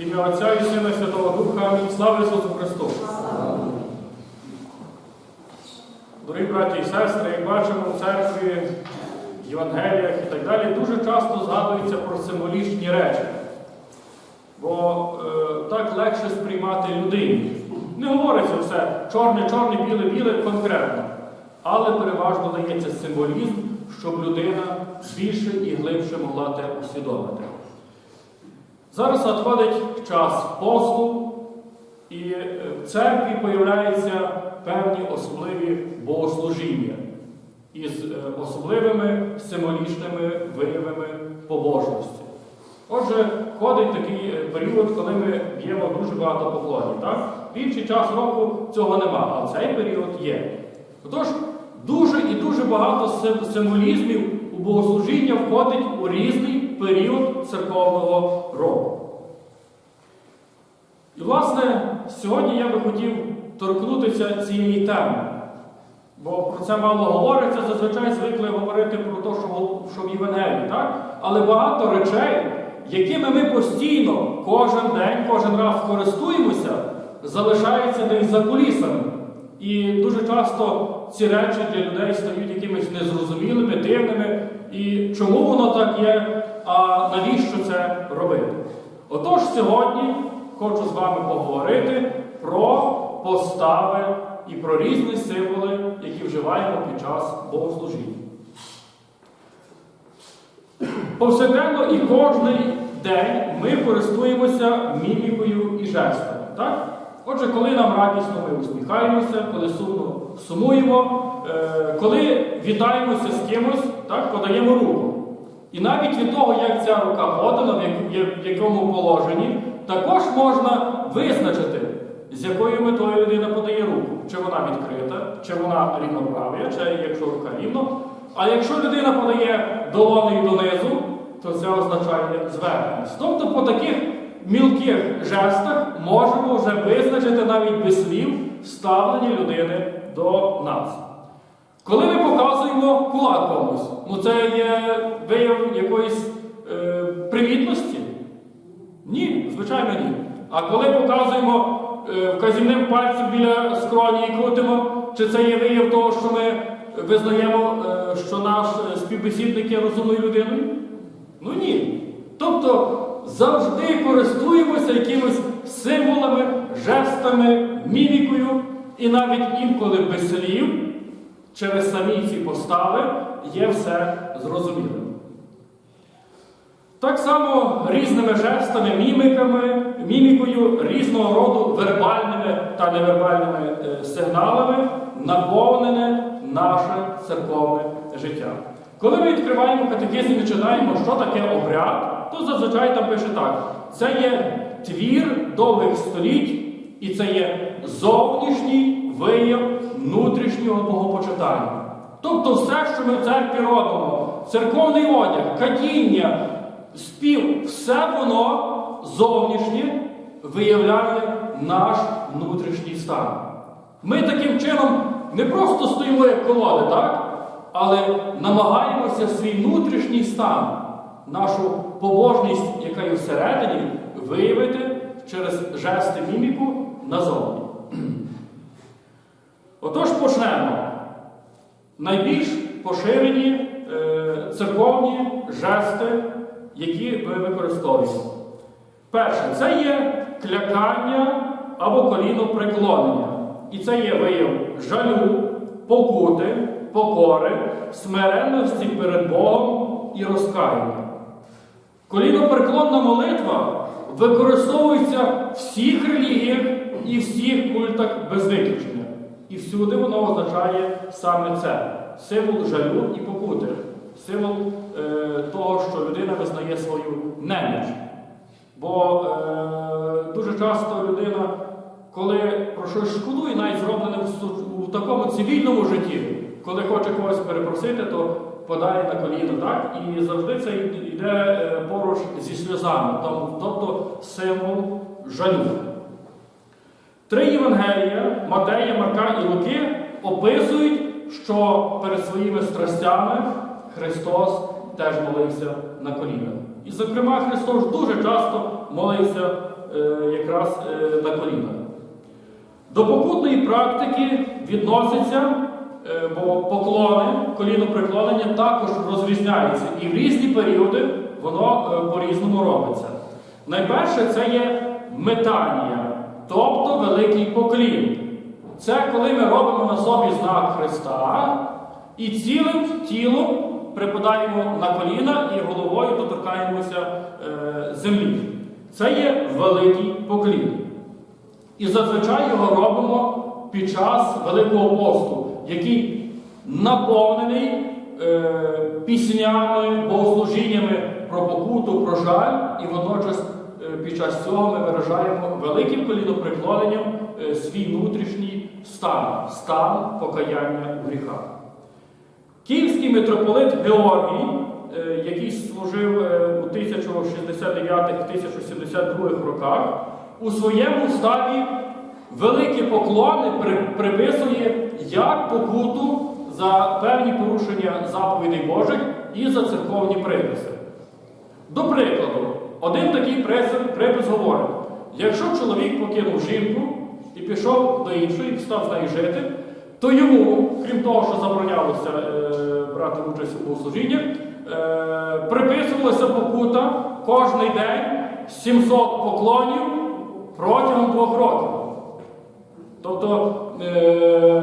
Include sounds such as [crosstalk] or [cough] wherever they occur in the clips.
Ім'я Отця і Сина Святого Духа. Слава Ісусу Христу! Дорогі браті і сестри, як бачимо в церкві, в Євангеліях і так далі, дуже часто згадується про символічні речі. Бо е, так легше сприймати людині. Не говориться все чорне, чорне, біле, біле конкретно. Але переважно дається символізм, щоб людина більше і глибше могла те усвідомити. Зараз надходить час посту, і е, в церкві появляються певні особливі богослужіння із е, особливими символічними виявами побожності. Отже, ходить такий е, період, коли ми б'ємо дуже багато поклонів. Так? В інший час року цього нема, а цей період є. Отож, дуже і дуже багато символізмів у богослужіння входить у різний період церковного року. І, власне, сьогодні я би хотів торкнутися цієї теми. Бо про це мало говориться, зазвичай звикли говорити про те, що, що в Євангелії, так? Але багато речей, якими ми постійно, кожен день, кожен раз користуємося, залишаються десь за кулісами. І дуже часто ці речі для людей стають якимись незрозумілими, дивними. І чому воно так є, а навіщо це робити? Отож, сьогодні хочу з вами поговорити про постави і про різні символи, які вживаємо під час богослужіння. Повсякденно і кожний день ми користуємося мімікою і жестами. Так? Отже, коли нам радісно, ми усміхаємося, коли сумно сумуємо, е, коли вітаємося з кимось, так, подаємо руку. І навіть від того, як ця рука подана, в якому положенні, також можна визначити, з якою метою людина подає руку. Чи вона відкрита, чи вона рівноправ'я, чи якщо рука рівно. А якщо людина подає долонею донизу, то це означає зверненість. Тобто по таких мілких жестах можемо вже визначити навіть без слів ставлення людини до нас. Коли ми показуємо кулак комусь, ну це є вияв якоїсь е, привітності? Ні, звичайно ні. А коли показуємо е, вказівним пальцем біля скроні і крутимо, чи це є вияв того, що ми визнаємо, е, що наш е, співбесідник є розумною людиною? Ну ні. Тобто завжди користуємося якимись символами, жестами, мімікою, і навіть інколи без слів, через самі ці постави є все зрозумілим. Так само різними жестами, міміками, мімікою, різного роду вербальними та невербальними е, сигналами наповнене наше церковне життя. Коли ми відкриваємо катехизм і читаємо, що таке обряд, то зазвичай там пише так: це є твір довгих століть, і це є зовнішній вияв внутрішнього богопочитання. Тобто все, що ми в церкві робимо, церковний одяг, кадіння, спів, все воно зовнішнє виявляє наш внутрішній стан. Ми таким чином не просто стоїмо як колоди, так? але намагаємося свій внутрішній стан, нашу побожність, яка є всередині, виявити через жести міміку назовні. Отож почнемо. Найбільш поширені е, церковні жести, які ми використовуємо. Перше, це є клякання або колінопреклонення. І це є вияв жалю, покути, покори, смиренності перед Богом і розкаяння. Колінопреклонна молитва використовується в всіх релігіях і всіх культах без виключення. І всюди воно означає саме це символ жалю і покути, символ е, того, що людина визнає свою неміч. Бо е, дуже часто людина, коли про щось шкодує, навіть зроблене в, у такому цивільному житті, коли хоче когось перепросити, то подає на коліно, так? І завжди це йде е, поруч зі сльозами, тобто символ жалю. Три Євангелія Матея, Марка і Луки описують, що перед своїми страстями Христос теж молився на колінах. І, зокрема, Христос дуже часто молився е, якраз е, на колінах. До покутної практики відноситься, е, бо поклони, коліноприклонення також розрізняються. І в різні періоди воно е, по-різному робиться. Найперше це є метанія, тобто великий поклін. Це коли ми робимо на собі знак Христа і цілим тілом припадаємо на коліна і головою доторкаємося е, землі. Це є великий поклін. І зазвичай його робимо під час Великого посту, який наповнений е, піснями, богослужіннями про покуту, про жаль, і водночас під час цього ми виражаємо великим коліноприклоненням е, свій внутрішній стан, стан покаяння в гріхах. Київський митрополит Георгій, е, який служив е, у 1069-1072 роках, у своєму уставі великі поклони приписує як покуту за певні порушення заповідей Божих і за церковні приписи. До прикладу, один такий припис, говорить: якщо чоловік покинув жінку і пішов до іншої, став з нею жити, то йому, крім того, що заборонялося е, брати участь у богослужіннях, е, приписувалася покута кожний день 700 поклонів протягом двох років. Тобто, е,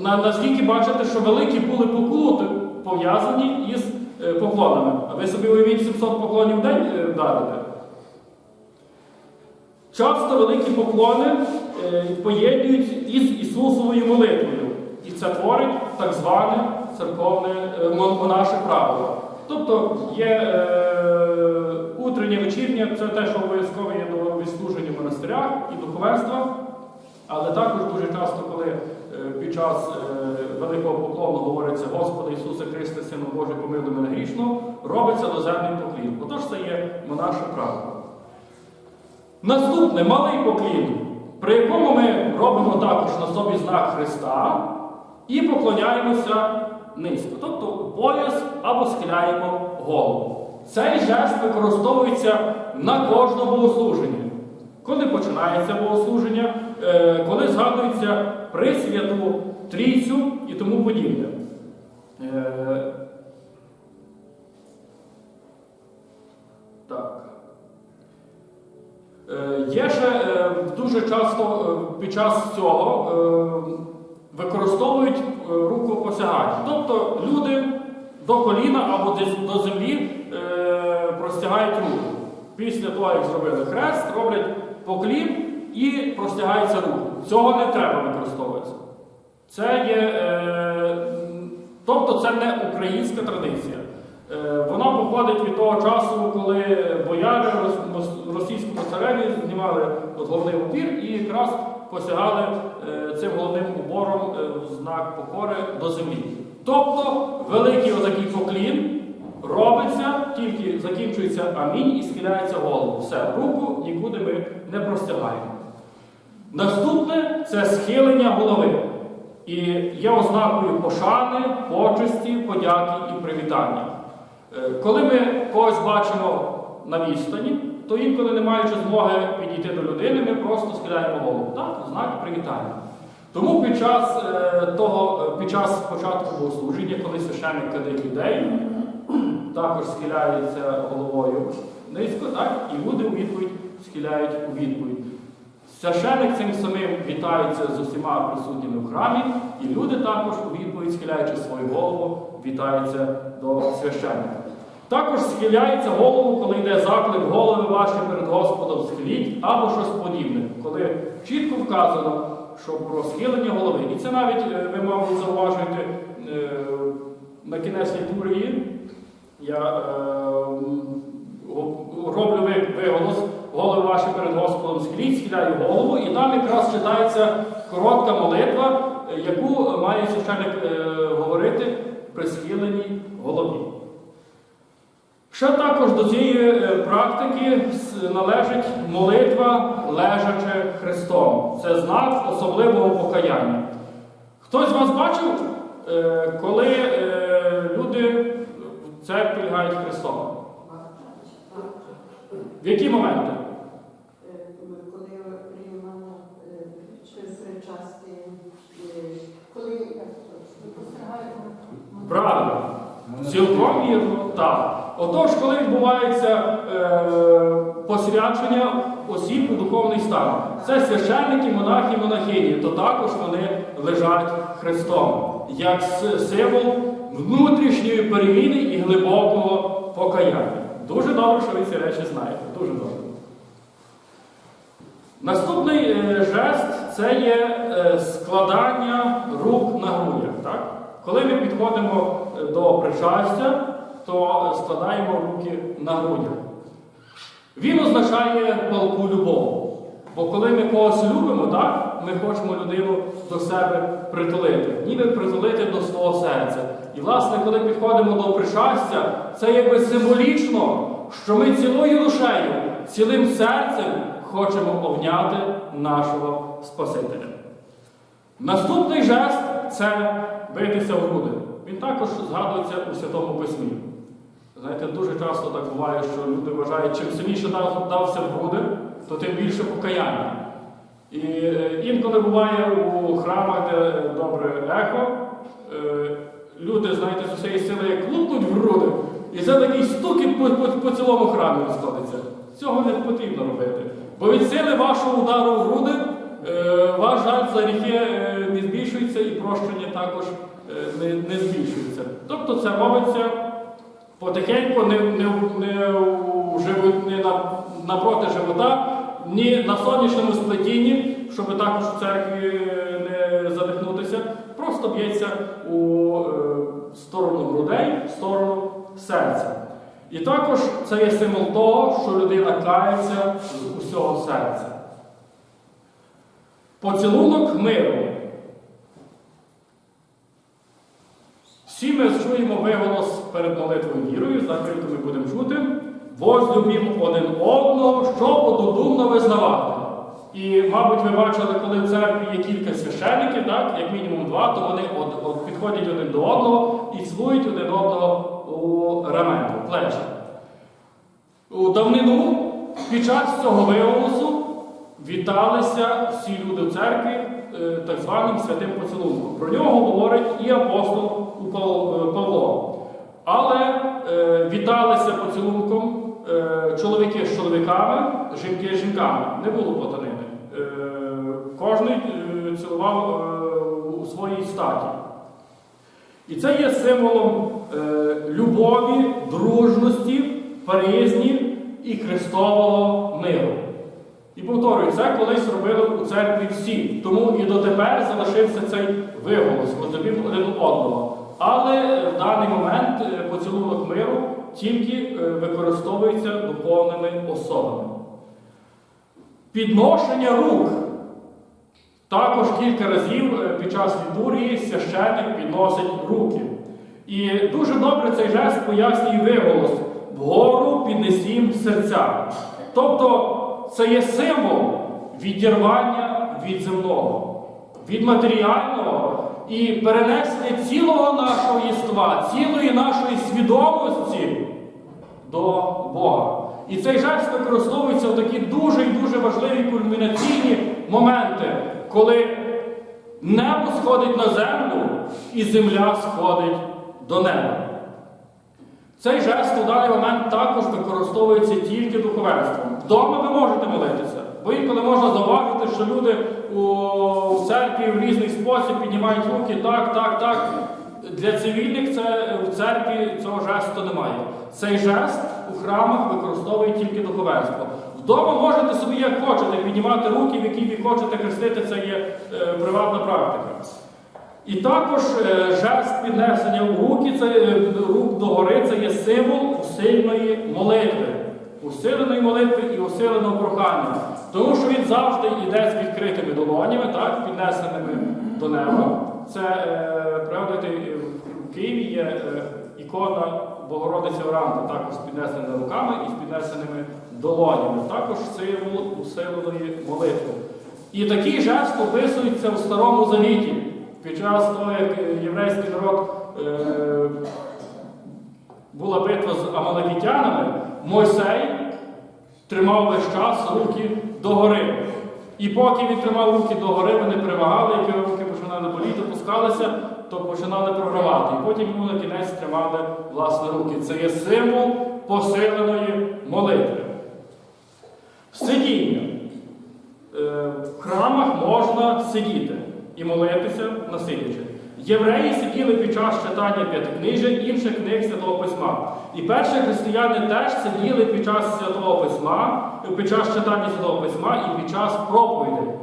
на, наскільки бачите, що великі були покути пов'язані із поклонами. А ви собі уявіть 700 поклонів в день е, вдарите. Часто великі поклони е, поєднують із Ісусовою молитвою. І це творить так зване церковне е, монаше правило. Тобто є е, утрення, вечірнє, це те, що обов'язково є до відслуження в монастирях і духовенства. Але також дуже часто, коли е, під час е, великого поклону говориться Господи Ісусе Христе, Сину Божий, помилуй мене грішно, робиться доземний поклін. Отож це є монаше правило. Наступне малий поклін, при якому ми робимо також на собі знак Христа і поклоняємося низько. Тобто пояс або схиляємо голову. Цей жест використовується на кожному богослуженні. Коли починається богослуження, коли згадується Пресвяту Трійцю і тому подібне. Е, Так. Е, Є ще е, дуже часто е, під час цього е, використовують е, рукопосягання. Тобто люди до коліна або десь до землі е, простягають руку. Після того, як зробили хрест, роблять поклін і простягаються руку. Цього не треба використовуватися. Це є, е, тобто це не українська традиція. Е, Вона походить від того часу, коли бояри рос- мос- російському цареві знімали головний убір і якраз посягали е, цим головним убором е, в знак покори до землі. Тобто великий отакий поклін робиться, тільки закінчується амінь і схиляється голову. Все, руку нікуди ми не простягаємо. Наступне це схилення голови. І є ознакою пошани, почесті, подяки і привітання. Е, Коли ми когось бачимо на відстані, то інколи не маючи змоги підійти до людини, ми просто схиляємо голову. Так, знак привітання. Тому під час е, того, е, під час початку богослужіння, коли священник кадить людей, [clears throat] також схиляється головою низько, так, і люди у відповідь схиляють у відповідь. Священик цим самим вітається з усіма присутніми в храмі, і люди також у відповідь, схиляючи свою голову, вітаються до священника. Також схиляється голову, коли йде заклик голови ваші перед Господом схиліть, або щось подібне, коли чітко вказано, що про схилення голови. І це навіть е, ви, мабуть, зауважуєте е, на кінець літургії. Я е, роблю ви- виголос, голови ваші перед Господом схиліть, схиляю голову, і там якраз читається коротка молитва, е, яку має священник е, говорити при схиленій голові. Ще також до цієї е, практики належить молитва, лежачи Христом. Це знак особливого покаяння. Хтось з вас бачив, е, коли люди в церкві лягають Христом? В які моменти? Цілком вірно, так. Отож, коли відбувається е, посвячення осіб у духовний стан, це священники, монахи, монахині, то також вони лежать Христом, як символ внутрішньої переміни і глибокого покаяння. Дуже добре, що ви ці речі знаєте. Дуже добре. Наступний е, жест це є е, складання рук на грудях. Так? Коли ми підходимо до причастя, то складаємо руки на грудях. Він означає палку любов. Бо коли ми когось любимо, так, ми хочемо людину до себе притулити, ніби притулити до свого серця. І, власне, коли підходимо до причастя, це якби символічно, що ми цілою душею, цілим серцем хочемо обняти нашого Спасителя. Наступний жест це битися в груди. Він також згадується у Святому Письмі. Знаєте, дуже часто так буває, що люди вважають, чим сильніше дався в груди, то тим більше покаяння. І е, інколи буває у храмах, де добре ехо, е, люди, знаєте, з усієї сили як лупнуть в груди, і це такий стукіт по, по, по цілому храмі розходиться. Цього не потрібно робити. Бо від сили вашого удару в груди е, ваш жаль за гріхи не збільшується і прощення також не, не збільшується. Тобто це робиться потихеньку, не, не, не, не на, напроти живота, ні на сонячному сплетінні, щоб також у церкві е, не задихнутися, просто б'ється у е, сторону грудей, в сторону серця. І також це є символ того, що людина кається з усього серця. Поцілунок миру. Всі ми чуємо виголос перед молитвою вірою, за хвильку ми будемо чути. Возлюбім один одного, щоб однодумно визнавати. І, мабуть, ви бачили, коли в церкві є кілька священників, так, як мінімум два, то вони од, од- підходять один до одного і цілують один одного у рамена, у плечі. У давнину під час цього виголосу віталися всі люди в церкві е, так званим святим поцілунком. Про нього говорить і апостол Пав- Павло. Але е, віталися поцілунком е, чоловіки з чоловіками, жінки з жінками. Не було платанини. Е, кожен е, цілував е, у своїй статі. І це є символом е, любові, дружності, приязні і Христового миру. І повторюю, це колись робили у церкві всі. Тому і дотепер залишився цей виголос, возлюбів один одного. Але в даний момент е, поцілунок миру тільки е, використовується духовними особами. Підношення рук. Також кілька разів е, під час літургії священник підносить руки. І дуже добре цей жест пояснює виголос вгору піднесім серця. Тобто це є символ відірвання від земного, від матеріального і перенесення цілого нашого єства, цілої нашої свідомості до Бога. І цей жест використовується в такі дуже і дуже важливі кульмінаційні моменти, коли небо сходить на землю і земля сходить до неба. Цей жест у даний момент також використовується тільки духовенством. Вдома ви можете молитися, бо інколи можна зауважити, що люди у церкві в різний спосіб піднімають руки так, так, так. Для цивільних це в церкві цього жесту немає. Цей жест у храмах використовує тільки духовенство. Вдома можете собі як хочете піднімати руки, в які ви хочете хрестити, це є е, приватна практика. І також е, жест піднесення в руки, це е, рук догори, це є символ усильної молитви, усиленої молитви і усиленого прохання. Тому що він завжди йде з відкритими долонями, так, піднесеними до неба. Це е, е, в Києві є е, ікона Богородиці Оранта, також з піднесеними руками і з піднесеними долонями. Також символ усиленої молитви. І такий жест описується в Старому Завіті. Під час того, як е, єврейський народ е, була битва з амалакітянами, Мойсей тримав весь час руки догори. І поки він тримав руки догори, вони перемагали, які руки починали боліти, опускалися, то починали програвати. І потім йому на кінець тримали власне руки. Це є символ посиленої молитви. Сидіння. Е, В храмах можна сидіти і молитися насидячи. Євреї сиділи під час читання п'ятикнижжя інших книг Святого Письма. І перші християни теж сиділи під час Святого Письма, під час читання Святого Письма і під час проповідей.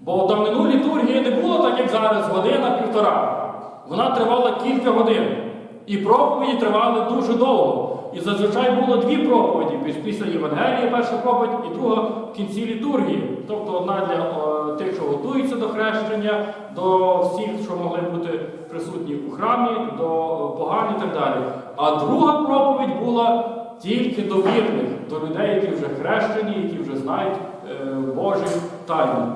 Бо в давнину літургії не було так, як зараз, година-півтора. Вона тривала кілька годин. І проповіді тривали дуже довго. І зазвичай було дві проповіді. Після Євангелія перша проповідь і друга в кінці літургії. Тобто одна для е, тих, що готуються до хрещення, до всіх, що могли бути присутні у храмі, до е, поган і так далі. А друга проповідь була тільки до вірних, до людей, які вже хрещені, які вже знають е, Божі тайни.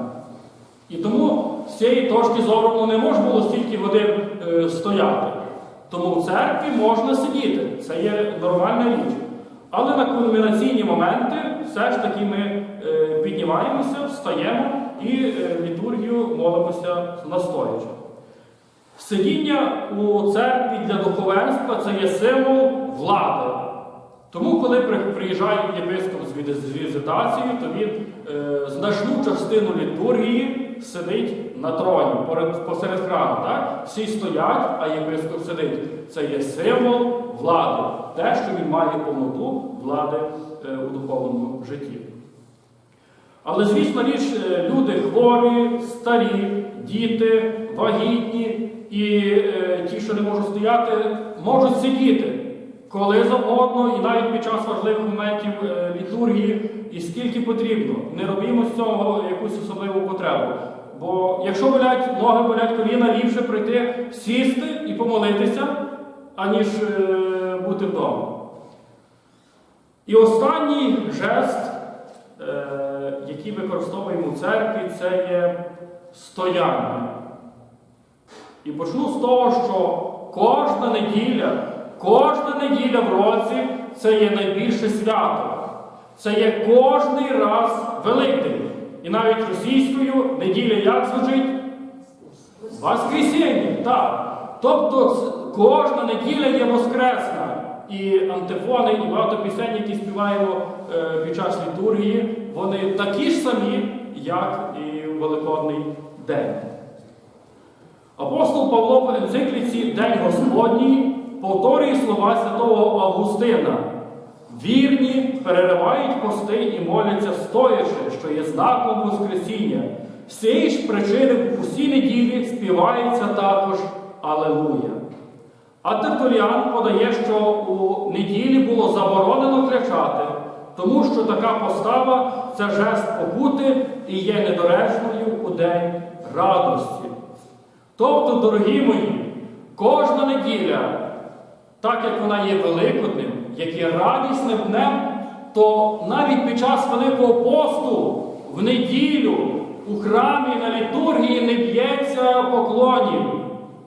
І тому з цієї точки зору ну, не можна було стільки годин е, стояти. Тому в церкві можна сидіти, це є нормальна річ. Але на кульмінаційні моменти все ж таки ми е, піднімаємося, встаємо і е, літургію молимося настоячи. Сидіння у церкві для духовенства це є символ влади. Тому, коли приїжджає єпископ з візи- з візитацією, то він е, значну частину літургії сидить на троні посеред храму. Так? Всі стоять, а єпископ сидить. Це є символ влади, те, що він має повноту влади е, у духовному житті. Але, звісно, річ, е, люди хворі, старі, діти, вагітні і е, ті, що не можуть стояти, можуть сидіти коли завгодно, і навіть під час важливих моментів е, літургії, і скільки потрібно. Не робімо з цього якусь особливу потребу. Бо якщо болять ноги, болять коліна, ліпше прийти, сісти і помолитися, аніж е, бути вдома. І останній жест, е, який використовуємо в церкві, це є стояння. І почну з того, що кожна неділя, кожна неділя в році це є найбільше свято. Це є кожний раз Великдень. І навіть російською неділя як звучить? Воскресіння, так. Тобто кожна неділя є воскресна. І антифони, і багато пісень, які співаємо е, під час літургії, вони такі ж самі, як і в Великодний день. Апостол Павло в енцикліці День Господній повторює слова святого Августина. Вірні переривають пости і моляться стоячи, що є знаком Воскресіння. Цієї ж причини в усі неділі співається також Алелуя. А Тертуліан подає, що у неділі було заборонено кричати, тому що така постава це жест покути і є недоречною у день радості. Тобто, дорогі мої, кожна неділя, так як вона є великодним, як є радісним днем, то навіть під час Великого посту в неділю у храмі на літургії не б'ється поклонів.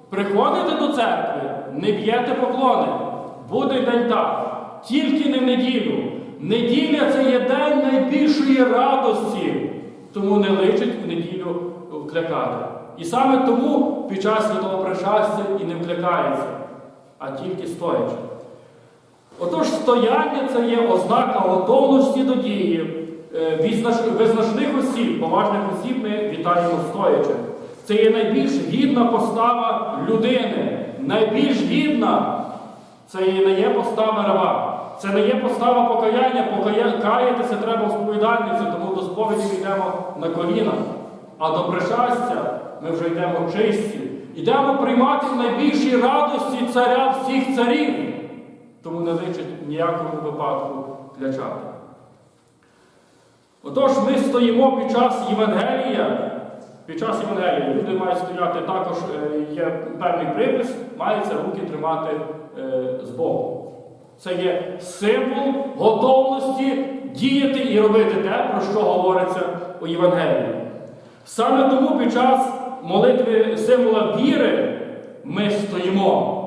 Приходите до церкви, не б'єте поклони. Буде день так. Тільки не в неділю. Неділя це є день найбільшої радості, тому не личить в неділю вклякати. І саме тому під час святого причастя і не вклякається, а тільки стоячи. Отож, стояння це є ознака готовності до дії. Е, Визначних осіб, поважних осіб ми вітаємо стоячи. Це є найбільш гідна постава людини. Найбільш гідна це і не є постава раба. Це не є постава покаяння. Покая... Каятися треба в сповідальниці, тому до сповіді йдемо на коліна. А до причастя ми вже йдемо чисті. Йдемо приймати в найбільшій радості царя всіх царів. Тому не личить ніякому випадку клячати. Отож, ми стоїмо під час Євангелія. Під час Євангелія люди мають стояти також, е, є певний припис, маються руки тримати е, з Богом. Це є символ готовності діяти і робити те, про що говориться у Євангелії. Саме тому під час молитви символа віри ми стоїмо.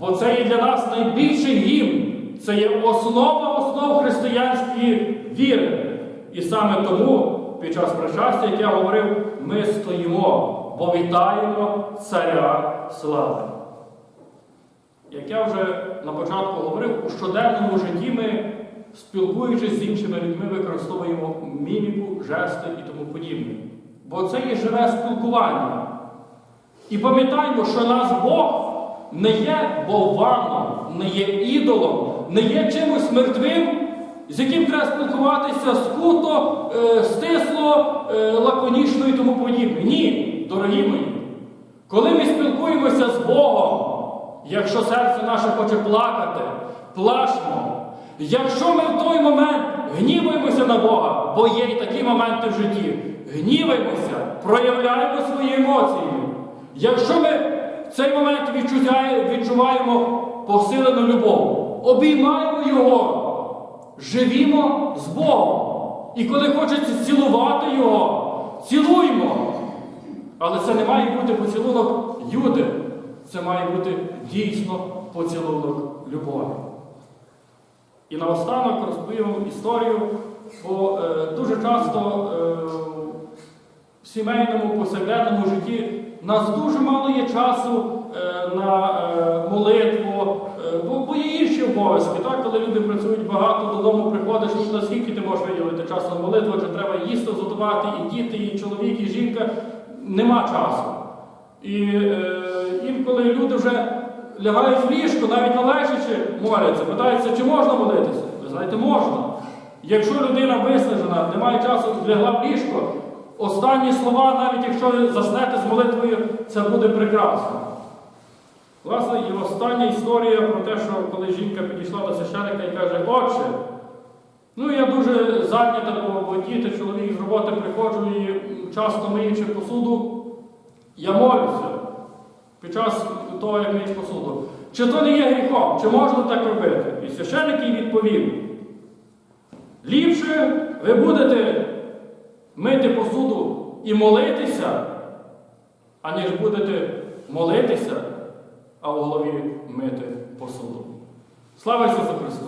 Бо це є для нас найбільший гімн. Це є основа основ християнської віри. І саме тому під час причастя, як я говорив, ми стоїмо. бо вітаємо Царя Слави. Як я вже на початку говорив, у щоденному житті ми, спілкуючись з іншими людьми, використовуємо міміку, жести і тому подібне. Бо це є живе спілкування. І пам'ятаємо, що нас Бог не є болваном, не є ідолом, не є чимось мертвим, з яким треба спілкуватися скуто, е, стисло, е, лаконічно і тому подібне. Ні, дорогі мої. Коли ми спілкуємося з Богом, якщо серце наше хоче плакати, плачмо. Якщо ми в той момент гніваємося на Бога, бо є і такі моменти в житті, гніваємося, проявляємо свої емоції. Якщо ми в цей момент відчуває- відчуваємо посилену любов, обіймаємо Його, живімо з Богом. І коли хочеться цілувати Його, цілуємо. Але це не має бути поцілунок Юди. Це має бути дійсно поцілунок любові. І наостанок розповім історію, бо е, дуже часто е, в сімейному повсякденному житті в нас дуже мало є часу е, на е, молитву, е, бо, є інші обов'язки. Коли люди працюють багато, додому приходиш, ну наскільки ти можеш виділити часу на молитву, чи треба їсти готувати, і діти, і чоловік, і жінка. Нема часу. І інколи люди вже лягають в ліжко, навіть належачи, моляться, питаються, чи можна молитися. Ви знаєте, можна. Якщо людина виснажена, не має часу, лягла в ліжко, останні слова, навіть якщо заснете з молитвою, це буде прекрасно. Власне, і остання історія про те, що коли жінка підійшла до священика і каже, отче, ну я дуже зайнята, бо, діти, чоловік з роботи приходжу і часто миючи посуду, я молюся під час того, як миєш посуду. Чи то не є гріхом, чи можна так робити? І священник їй відповів: ліпше ви будете мити посуду і молитися, аніж будете молитися, а в голові мити посуду. Слава Ісусу Христу!